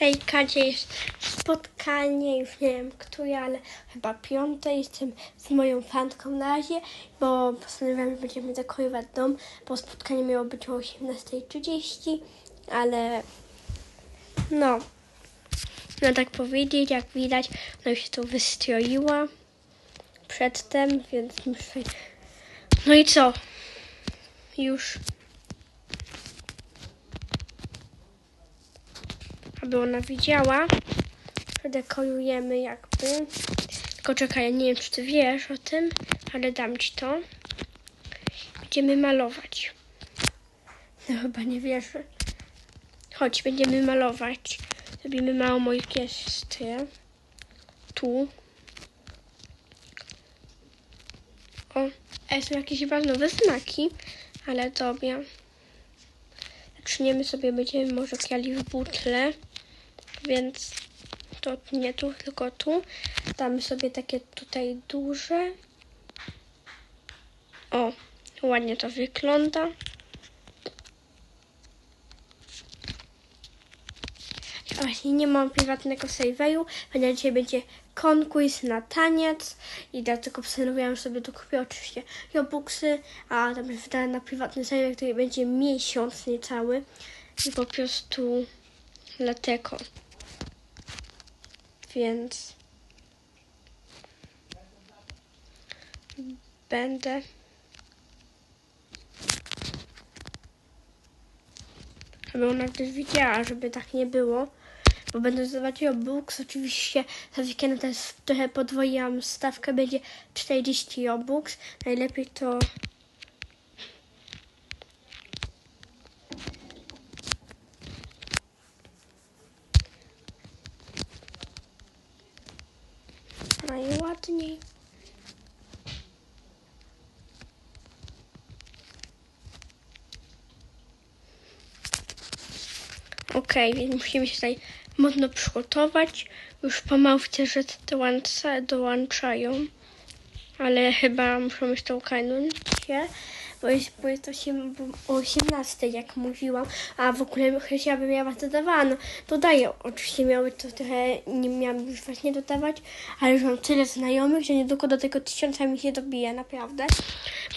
Hejka, dzisiaj jest spotkanie, już nie wiem które, ale chyba piąte. Jestem z moją fanką na razie, bo postanowiłam, że będziemy dekorować dom, bo spotkanie miało być o 18.30, ale no, no tak powiedzieć, jak widać, ona już się tu wystroiła przedtem, więc muszę... No i co? Już aby ona widziała, dekorujemy jakby. Tylko czekaj, ja nie wiem, czy ty wiesz o tym, ale dam ci to. Będziemy malować. No chyba nie wiesz. Chodź, będziemy malować. Zrobimy małą orkiestrę. Tu. O, a są jakieś chyba nowe znaki, ale dobra. Zaczniemy sobie, będziemy może kiali w butle, więc to nie tu, tylko tu. Damy sobie takie tutaj duże. O, ładnie to wygląda. Właśnie nie mam prywatnego save'u, ponieważ dzisiaj będzie konkurs na taniec i dlatego postanowiłam sobie tu kupię oczywiście robuxy, a tam wydane na prywatny save, który będzie miesiąc niecały i po prostu dlatego. Więc będę żeby ona też widziała, żeby tak nie było. Bo będę zdawać Robux. Oczywiście za weekend też trochę podwoiłam stawkę, będzie 40 Robux. Najlepiej to najładniej. Okej, więc musimy się tutaj mocno przygotować. Już pomału że te dołącza, dołączają. Ale chyba muszą jeszcze ukajnąć się, bo jest, bo jest 8, o 18, jak mówiłam. A w ogóle chciałabym ja was dodawała. No, dodaję. Oczywiście miały to trochę, nie miałam już właśnie dodawać, ale już mam tyle znajomych, że niedługo do tego tysiąca mi się dobije, naprawdę.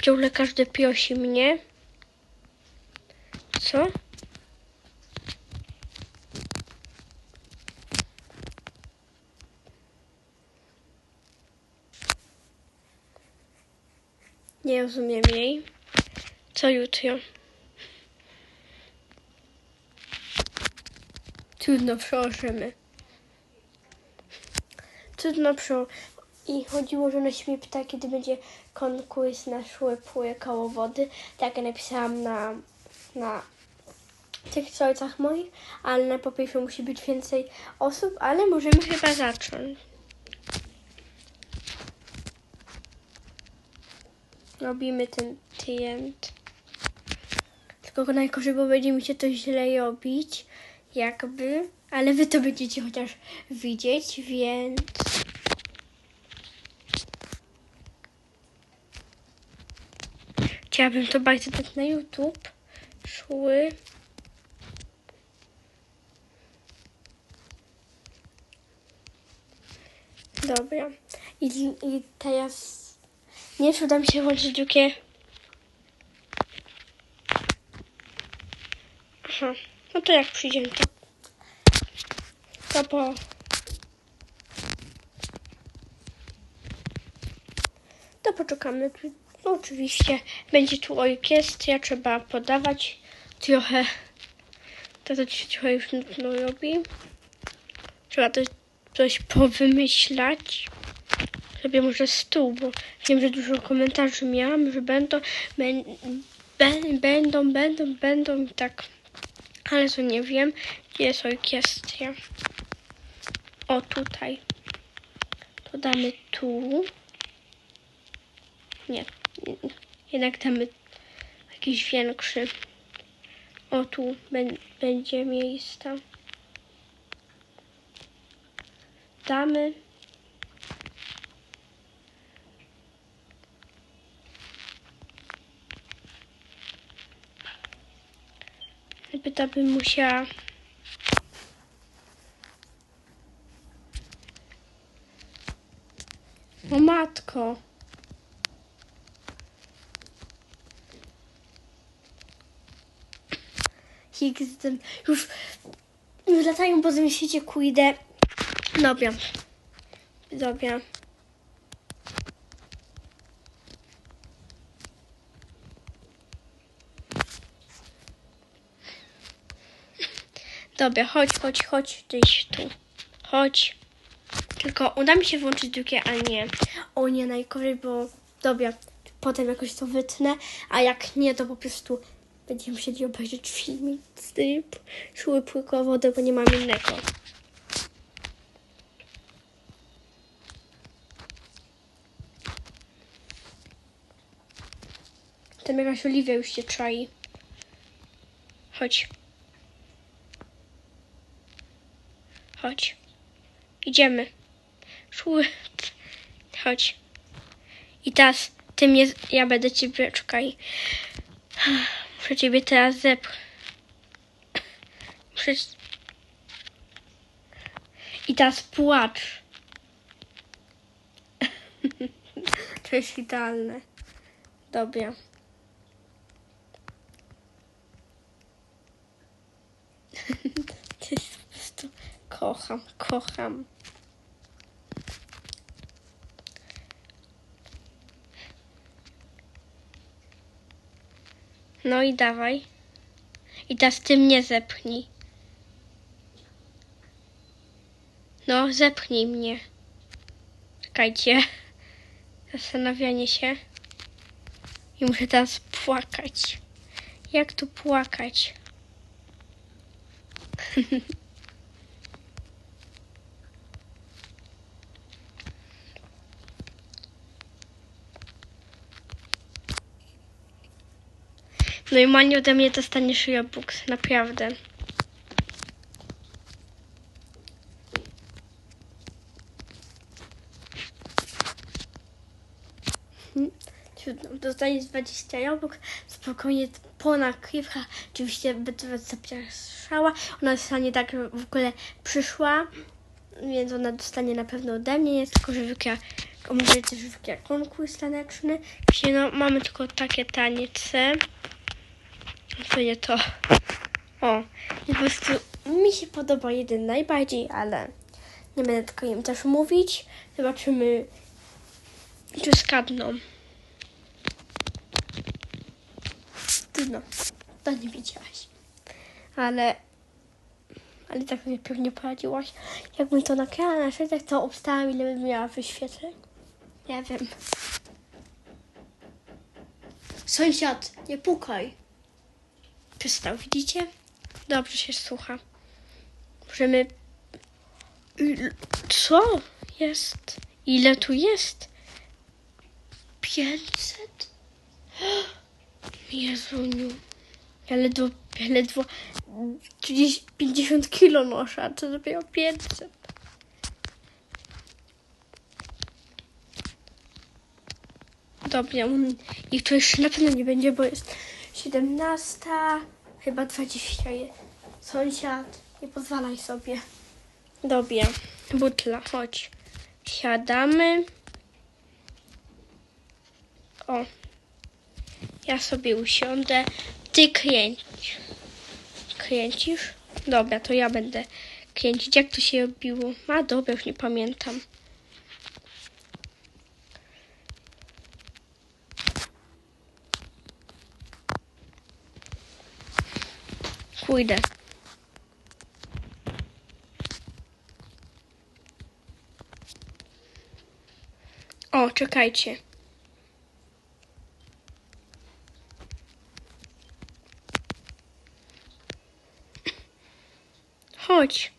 Ciągle każdy prosi mnie. Co? Nie rozumiem jej. Co jutro? Trudno przełożymy. Trudno przełożymy. I chodziło, że ona mnie pyta, kiedy będzie konkurs na szły koło wody. Tak napisałam na, na tych strojcach moich, ale na po pierwsze musi być więcej osób, ale możemy chyba zacząć. Robimy ten klient. Tylko najgorzej, bo będzie mi się to źle robić, jakby, ale wy to będziecie chociaż widzieć, więc... Chciałabym to bardzo dać na YouTube. Szły. Dobra. I, i teraz nie uda mi się włączyć drugie. Aha, no to jak przyjdziemy to. To po. To poczekamy. No, oczywiście będzie tu orkiestra, trzeba podawać trochę. To to trochę już nudno robi. Trzeba to coś powymyślać sobie może stół, bo wiem, że dużo komentarzy miałam, że będą, będą, będą, będą i tak. Ale to nie wiem, gdzie jest orkiestra. O, tutaj. To damy tu. Nie, jednak damy jakiś większy. O, tu będzie miejsce. Damy Gdyby to bym musiała... O matko. Jestem już latają po tym świecie, kujdę. Dobra. Dobra. Dobra, chodź, chodź, chodź gdzieś tu. Chodź. Tylko uda mi się włączyć drugie, a nie. O nie, najgorzej, bo dobra, potem jakoś to wytnę, a jak nie, to po prostu będziemy musieli obejrzeć filmik z tej szły płykowodę, bo nie mam innego. Tam jakaś Oliwia już się czai. Chodź. Chodź. Idziemy. Szły. Chodź. I teraz ty mnie, ja będę ciebie, czekaj. Muszę ciebie teraz zepchnąć. Muszę... I teraz płacz. to jest idealne. Dobra. To jest po prostu... Kocham, kocham. No i dawaj. I teraz ty mnie zepchnij. No, zepchnij mnie. Czekajcie. Zastanawianie się. I muszę teraz płakać. Jak tu płakać? No i Mani ode mnie dostaniesz Robux, naprawdę. Hmm, Trudno, dostaniesz 20 Robux, spokojnie po nakrywka, oczywiście będę zapraszała, ona dostanie tak, że w ogóle przyszła, więc ona dostanie na pewno ode mnie, jest tylko żywika, może też żywika konkurs taneczny, Właśnie, no mamy tylko takie tanice. Pewnie to. O, po prostu mi się podoba jeden najbardziej, ale nie będę tylko im też mówić. Zobaczymy, czy skadną. Trudno, to nie wiedziałaś. Ale, ale tak sobie pewnie poradziłaś. Jakbym to nakrała na świetach, to obstałam, ile bym miała wyświetleń. Nie wiem. Sąsiad, nie pukaj. Przestał, widzicie? Dobrze się słucha. Możemy... Co jest? Ile tu jest? 500? Jezuniu. Ja ledwo, ja ledwo 30, 50 kilo noszę, a to dopiero 500. Dobra, ich to jeszcze na pewno nie będzie, bo jest 17, chyba 20. je- Sąsiad, nie pozwalaj sobie. Dobra, butla, chodź. Siadamy. O, ja sobie usiądę. Ty kręć. Kręcisz? Dobra, to ja będę kręcić. Jak to się robiło? A, dobra, już nie pamiętam. Pójdę. O, czekajcie. Chodź.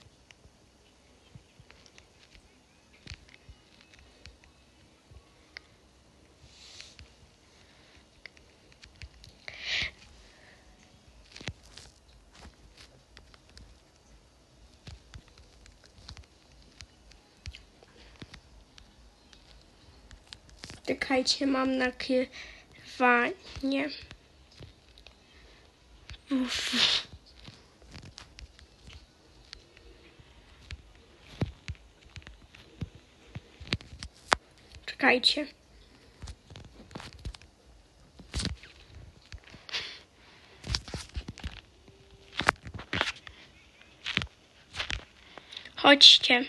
Czekajcie, mam nakrywanie. Uff. Czekajcie. Chodźcie.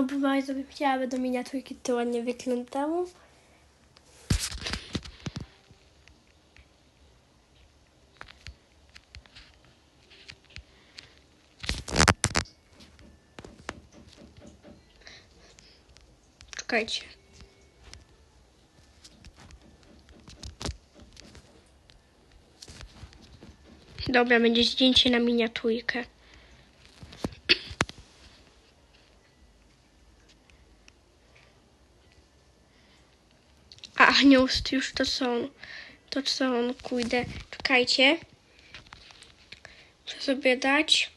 No, bo bardzo bym chciała, aby do miniaturki to ładnie wyglądało. Czekajcie. Dobra, będzie zdjęcie na miniaturkę. A już to są. To co on. Czekajcie. Co sobie dać?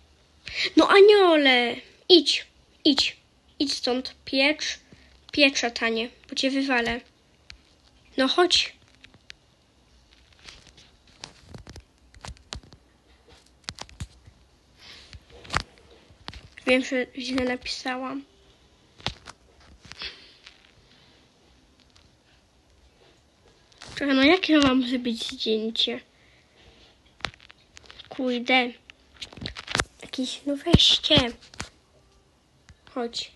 No aniole! Idź, idź. Idź stąd. Piecz. Piecza tanie, bo cię wywalę. No chodź. Wiem, że źle napisałam. Czekaj, no jakie mam zrobić zdjęcie? Kujdę. Jakieś, no weźcie. Chodź.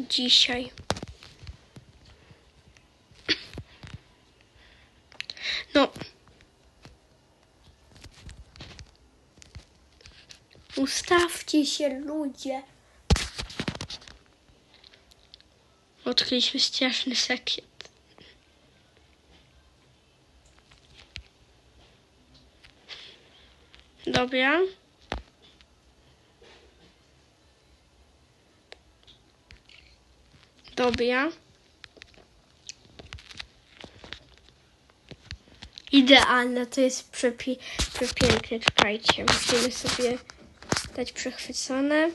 Dzisiaj. No. Ustawcie się, ludzie. Odkryliśmy straszny sekret. Dobra. Dobra. Idealne, to jest przepi przepiękne. Czekajcie, musimy sobie dać przechwycone.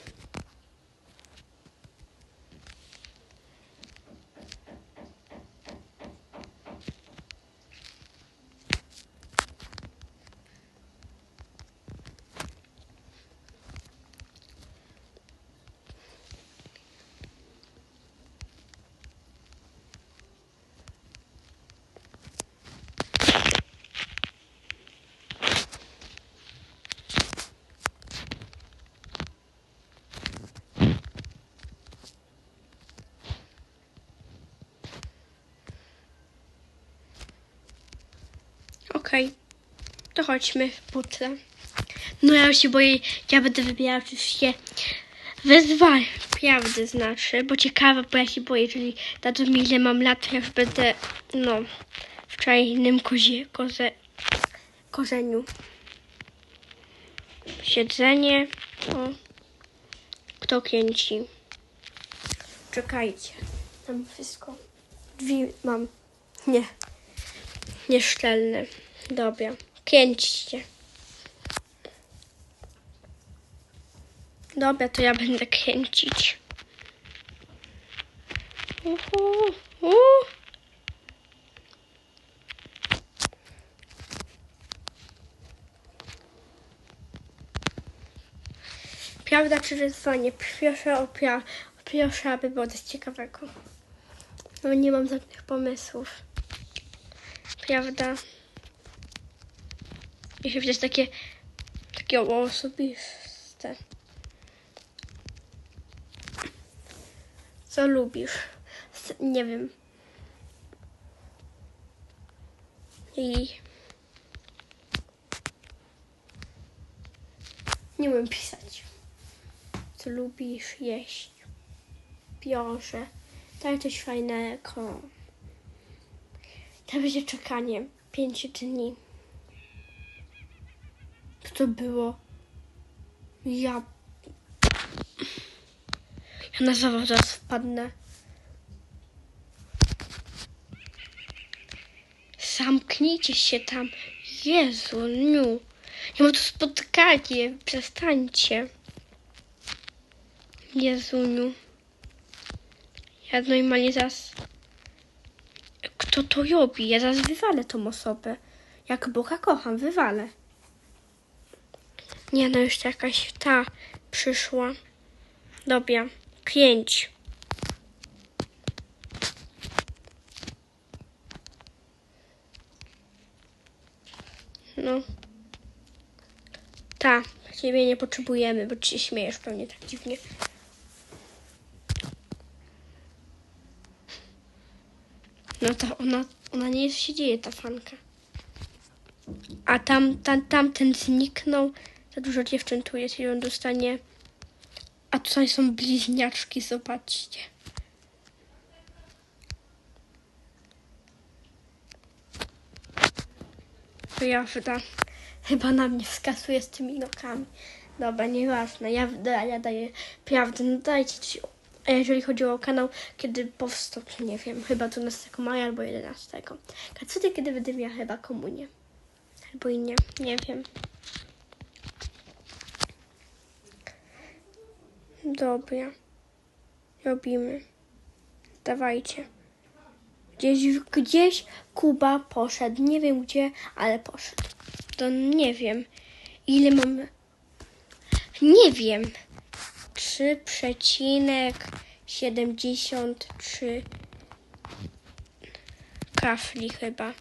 Okej, to chodźmy w butle. No ja się boję, ja będę wybierała oczywiście wyzwanie, prawdy znaczy, bo ciekawe, bo ja się boję, jeżeli tato mi ile mam lat, ja już będę, no, w czajnym kozie, koze, korzeniu. Siedzenie, o, kto kręci? Czekajcie, tam wszystko, drzwi mam, nie nieszczelne. Dobra, kręćcie. Dobra, to ja będę kręcić. Uhu, u. Prawda czy wyzwanie? Proszę o pra- proszę, aby było coś ciekawego. No nie mam żadnych pomysłów. Prawda? Jeśli widać takie takie osobiste. Co lubisz? Nie wiem. I nie umiem pisać. Co lubisz jeść? Biorę. Daj coś fajnego. To będzie czekanie. Pięć dni. To było? Ja... Ja na zawał zaraz wpadnę. Zamknijcie się tam. Jezu, niu. Ja mam tu spotkanie. Przestańcie. Jezuniu. Ja normalnie zaraz... Kto to robi? Ja zaraz wywalę tą osobę. Jak Boga kocham, wywalę. Nie no, jeszcze jakaś ta przyszła. Dobra, pięć. No. Ta, ciebie nie potrzebujemy, bo ci się śmiejesz pewnie tak dziwnie. No to ona, ona nie jest, się dzieje, ta fanka. A tam, tam, tamten zniknął. Za dużo dziewczyn tu jest i on dostanie. A tutaj są bliźniaczki, zobaczcie. Prawda. Chyba na mnie wskazuje z tymi nogami. Dobra, nieważne. Ja, ja daję prawdę. No dajcie ci. A jeżeli chodzi o kanał, kiedy powstał, to nie wiem, chyba 12 maja albo 11. Kacuty, kiedy będę miała chyba komunię. Albo i nie, nie wiem. Dobra. Robimy. Dawajcie. Gdzieś, gdzieś Kuba poszedł. Nie wiem gdzie, ale poszedł. To nie wiem. Ile mamy? Nie wiem. 3,73 kafli chyba.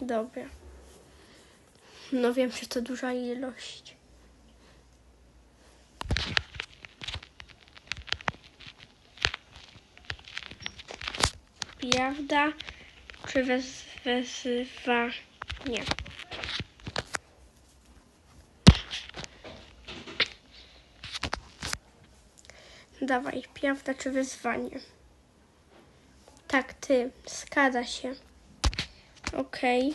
Dobra. No wiem, że to duża ilość. Prawda czy wez, wezwa? Nie. Dawaj, prawda czy wyzwanie? Tak, ty. Zgadza się. Okej.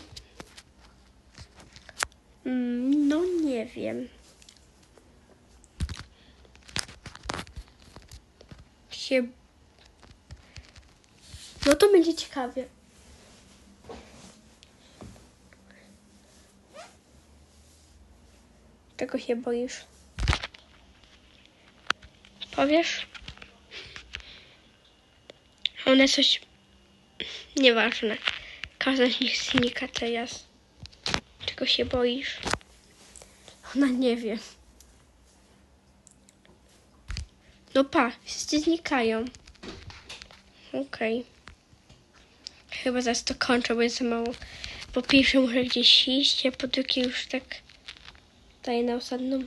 Mm, no nie wiem. Się... No to będzie ciekawie. Czego się boisz? Powiesz? One coś... Nieważne. Każda z nich znika teraz. Czego się boisz? Ona nie wie. No pa, wszyscy znikają. Okej. Chyba zaraz to kończę, bo jest za mało. Po pierwsze muszę gdzieś iść, a po drugie już tak daję na osadną.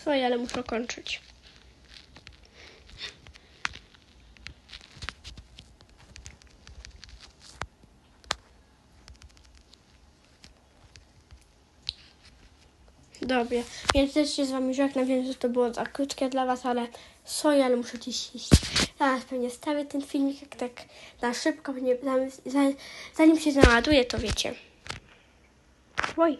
Swoje, ale muszę kończyć. Dobra, więc też się z wami żegnam, wiem, że to było za krótkie dla was, ale sorry, ale muszę gdzieś iść. Teraz pewnie stawię ten filmik jak tak na szybko, nie, zanim, się naładuje, to wiecie. Oj.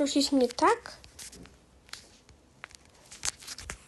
Już jest nie tak?